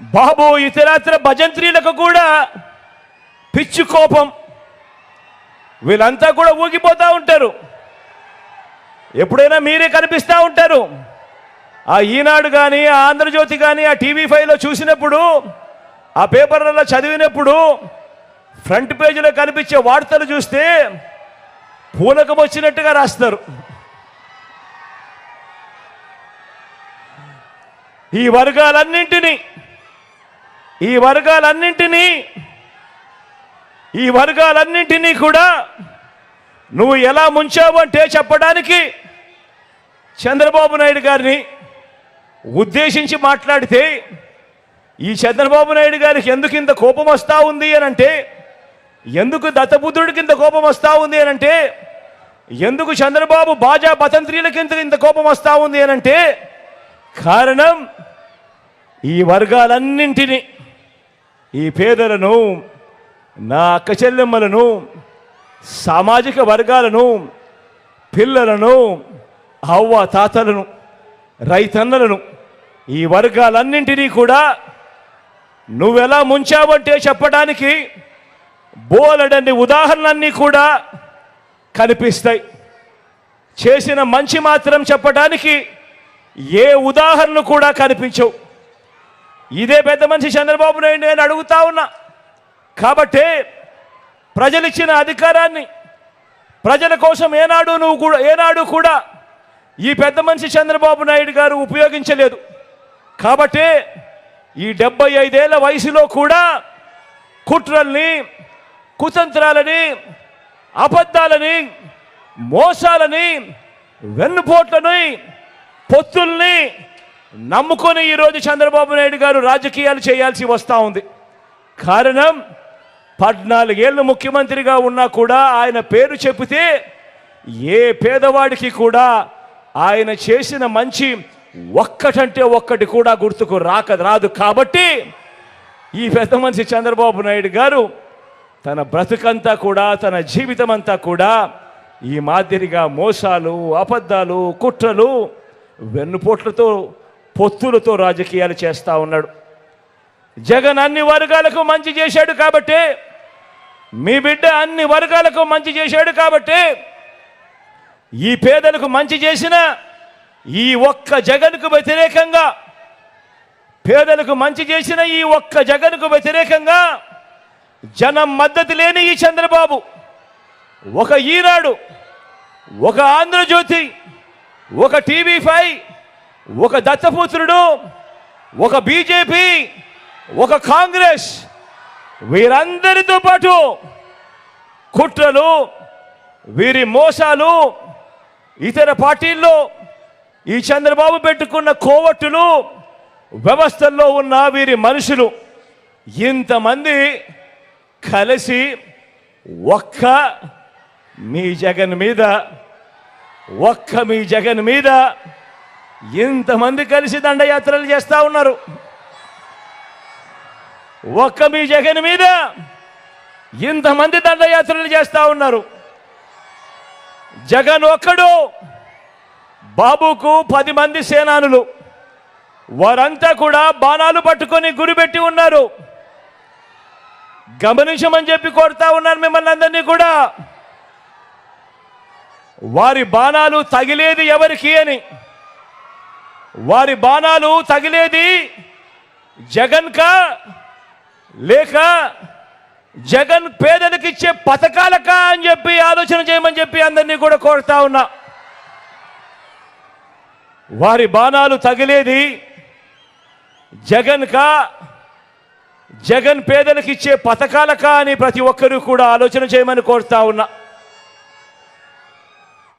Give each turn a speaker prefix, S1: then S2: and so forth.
S1: బాబు ఇతరత్ర భజంత్రీలకు కూడా పిచ్చి కోపం. వీళ్ళంతా కూడా ఊగిపోతూ ఉంటారు. ఎప్పుడైనా మీరే కనిపిస్తూ ఉంటారు. ఆ ఈనాడు కానీ ఆ ఆంధ్రజ్యోతి కానీ ఆ టీవీ ఫైవ్లో చూసినప్పుడు ఆ పేపర్లలో చదివినప్పుడు ఫ్రంట్ పేజీలో కనిపించే వార్తలు చూస్తే పూనకం వచ్చినట్టుగా రాస్తారు. ఈ వర్గాలన్నింటినీ ఈ వర్గాలన్నింటినీ ఈ వర్గాలన్నింటినీ కూడా నువ్వు ఎలా ముంచావు అంటే చెప్పడానికి చంద్రబాబు నాయుడు గారిని ఉద్దేశించి మాట్లాడితే ఈ చంద్రబాబు నాయుడు గారికి ఎందుకు ఇంత కోపం వస్తూ ఉంది అని అంటే ఎందుకు దత్తపుత్రుడికి ఇంత కోపం వస్తూ ఉంది అని అంటే ఎందుకు చంద్రబాబు బాజా పతంత్రీలకి ఇంత ఇంత కోపం వస్తూ ఉంది అని అంటే కారణం ఈ వర్గాలన్నింటినీ ఈ పేదలను నా అక్క చెల్లెమ్మలను సామాజిక వర్గాలను పిల్లలను అవ్వ తాతలను రైతన్నలను ఈ వర్గాలన్నింటినీ కూడా నువ్వెలా ముంచావంటే చెప్పడానికి బోలెడన్ని ఉదాహరణలన్నీ కూడా కనిపిస్తాయి. చేసిన మంచి మాత్రం చెప్పడానికి ఏ ఉదాహరణ కూడా కనిపించవు. ఇదే పెద్ద మనిషి చంద్రబాబు నాయుడు నేను అడుగుతా ఉన్నా. కాబట్టే ప్రజలిచ్చిన అధికారాన్ని ప్రజల కోసం ఏనాడు నువ్వు కూడా ఏనాడు కూడా ఈ పెద్ద మనిషి చంద్రబాబు నాయుడు గారు ఉపయోగించలేదు. కాబట్టే ఈ డెబ్బై ఐదేళ్ళ వయసులో కూడా కుట్రల్ని కుతంత్రాలని అబద్ధాలని మోసాలని వెన్నుపోట్లని పొత్తుల్ని నమ్ముకొని ఈరోజు చంద్రబాబు నాయుడు గారు రాజకీయాలు చేయాల్సి వస్తూ ఉంది. కారణం పద్నాలుగేళ్ళు ముఖ్యమంత్రిగా ఉన్నా కూడా ఆయన పేరు చెబితే ఏ పేదవాడికి కూడా ఆయన చేసిన మంచి ఒక్కటంటే ఒక్కటి కూడా గుర్తుకు రాక రాదు. కాబట్టి ఈ పెద్ద మనిషి చంద్రబాబు నాయుడు గారు తన బ్రతుకంతా కూడా తన జీవితం అంతా కూడా ఈ మాదిరిగా మోసాలు అబద్ధాలు కుట్రలు వెన్నుపోట్లతో పొత్తులతో రాజకీయాలు చేస్తూ ఉన్నాడు. జగన్ అన్ని వర్గాలకు మంచి చేశాడు కాబట్టి మీ బిడ్డ అన్ని వర్గాలకు మంచి చేశాడు కాబట్టి ఈ పేదలకు మంచి చేసిన ఈ ఒక్క జగన్కు వ్యతిరేకంగా పేదలకు మంచి చేసిన ఈ ఒక్క జగన్కు వ్యతిరేకంగా జనం మద్దతు లేని ఈ చంద్రబాబు. ఒక ఈనాడు ఒక ఆంధ్రజ్యోతి ఒక టీవీ ఫైవ్ ఒక దత్తపుత్రుడు ఒక బీజేపీ ఒక కాంగ్రెస్ వీరందరితో పాటు కుట్రలు వీరి మోసాలు ఇతర పార్టీల్లో ఈ చంద్రబాబు పెట్టుకున్న కోవట్టులు వ్యవస్థల్లో ఉన్న వీరి మనుషులు ఇంతమంది కలిసి ఒక్క మీ జగన్ మీద ఒక్క మీ జగన్ మీద ఇంతమంది కలిసి దండయాత్రలు చేస్తూ ఉన్నారు? ఒక్క మీ జగన్ మీద ఇంతమంది దండయాత్రలు చేస్తూ ఉన్నారు? జగన్ ఒక్కడు బాబుకు పది మంది సేనానులు వారంతా కూడా బాణాలు పట్టుకొని గురిపెట్టి ఉన్నారు. గమనించమని చెప్పి కోరుతా ఉన్నాను మిమ్మల్ని అందరినీ కూడా. వారి బాణాలు తగిలేది ఎవరికి అని వారి బాణాలు తగిలేది జగన్కా లేక జగన్ పేదలకు ఇచ్చే పథకాలకా అని చెప్పి ఆలోచన చేయమని చెప్పి అందరినీ కూడా కోరుతా ఉన్నా. వారి బాణాలు తగిలేది జగన్కా జగన్ పేదలకు ఇచ్చే పథకాలకా అని ప్రతి ఒక్కరూ కూడా ఆలోచన చేయమని కోరుతా ఉన్నా.